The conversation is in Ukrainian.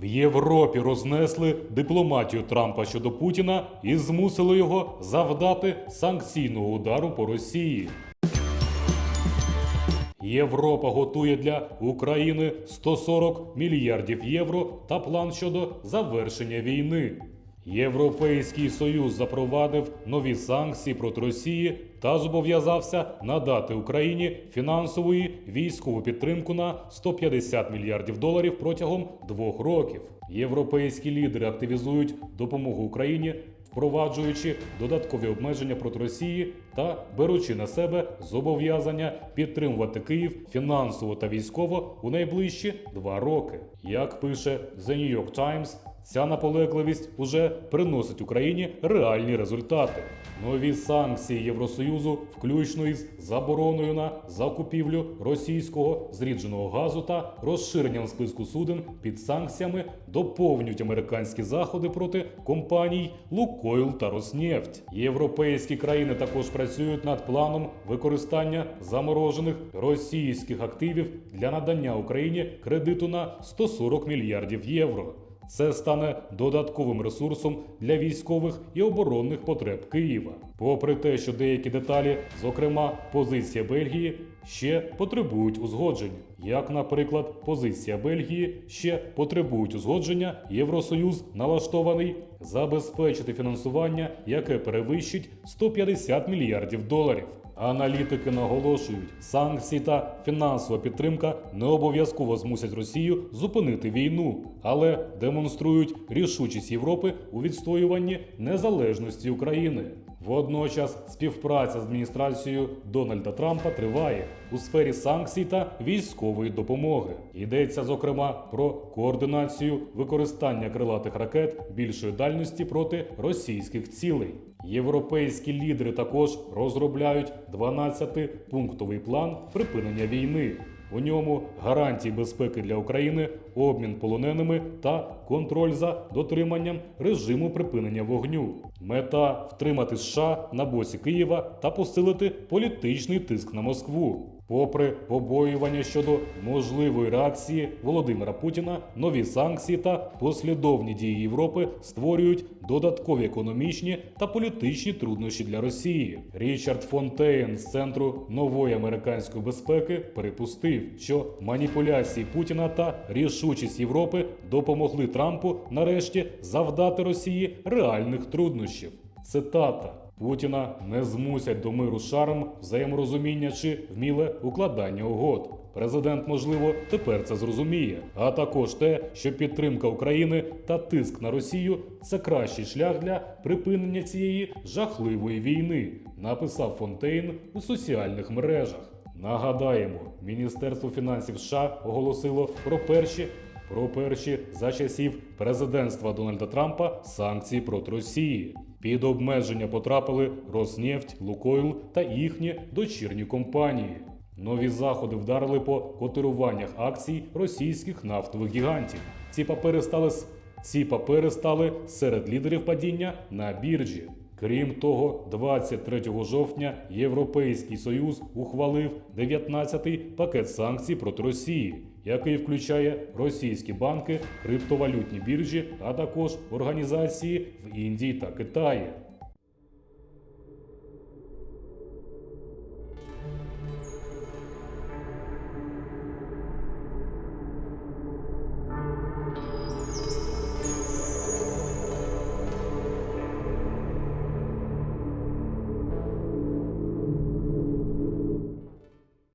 В Європі рознесли дипломатію Трампа щодо Путіна і змусили його завдати санкційного удару по Росії. Європа готує для України 140 мільярдів євро та план щодо завершення війни. Європейський союз запровадив нові санкції проти Росії та зобов'язався надати Україні фінансову військову підтримку на 150 мільярдів доларів протягом двох років. Європейські лідери активізують допомогу Україні впроваджуючи додаткові обмеження проти Росії та беручи на себе зобов'язання підтримувати Київ фінансово та військово у найближчі два роки. Як пише The New York Times, ця наполегливість уже приносить Україні реальні результати. Нові санкції Євросоюзу, включно із забороною на закупівлю російського зрідженого газу та розширенням списку суден під санкціями, доповнюють американські заходи проти компаній Лукойл та Роснефть. Європейські країни також працюють над планом використання заморожених російських активів для надання Україні кредиту на 140 мільярдів євро. Це стане додатковим ресурсом для військових і оборонних потреб Києва. Попри те, що деякі деталі, зокрема позиція Бельгії, ще потребують узгодження. Як, наприклад, позиція Бельгії ще потребують узгодження, Євросоюз налаштований забезпечити фінансування, яке перевищить 150 мільярдів доларів. Аналітики наголошують, санкції та фінансова підтримка не обов'язково змусять Росію зупинити війну, але демонструють рішучість Європи у відстоюванні незалежності України. Водночас співпраця з адміністрацією Дональда Трампа триває у сфері санкцій та військової допомоги. Йдеться зокрема про координацію використання крилатих ракет більшої дальності проти російських цілей. Європейські лідери також розробляють 12-пунктовий план припинення війни. У ньому гарантії безпеки для України, обмін полоненими та контроль за дотриманням режиму припинення вогню. Мета втримати США на боці Києва та посилити політичний тиск на Москву. Попри побоювання щодо можливої реакції Володимира Путіна, нові санкції та послідовні дії Європи створюють додаткові економічні та політичні труднощі для Росії. Річард Фонтейн з центру нової американської безпеки припустив, що маніпуляції Путіна та рішучість Європи допомогли Трампу нарешті завдати Росії реальних труднощів. Цитата. Путіна не змусять до миру шарм, взаєморозуміння чи вміле укладання угод. Президент, можливо, тепер це зрозуміє, а також те, що підтримка України та тиск на Росію це кращий шлях для припинення цієї жахливої війни, написав Фонтейн у соціальних мережах. Нагадаємо, Міністерство фінансів США оголосило про перші про перші за часів президентства Дональда Трампа санкції проти Росії. Під обмеження потрапили Роснефть, Лукойл та їхні дочірні компанії. Нові заходи вдарили по котируваннях акцій російських нафтових гігантів. Ці папери стали ці папери стали серед лідерів падіння на біржі. Крім того, 23 жовтня Європейський Союз ухвалив 19-й пакет санкцій проти Росії, який включає російські банки, криптовалютні біржі, а також організації в Індії та Китаї.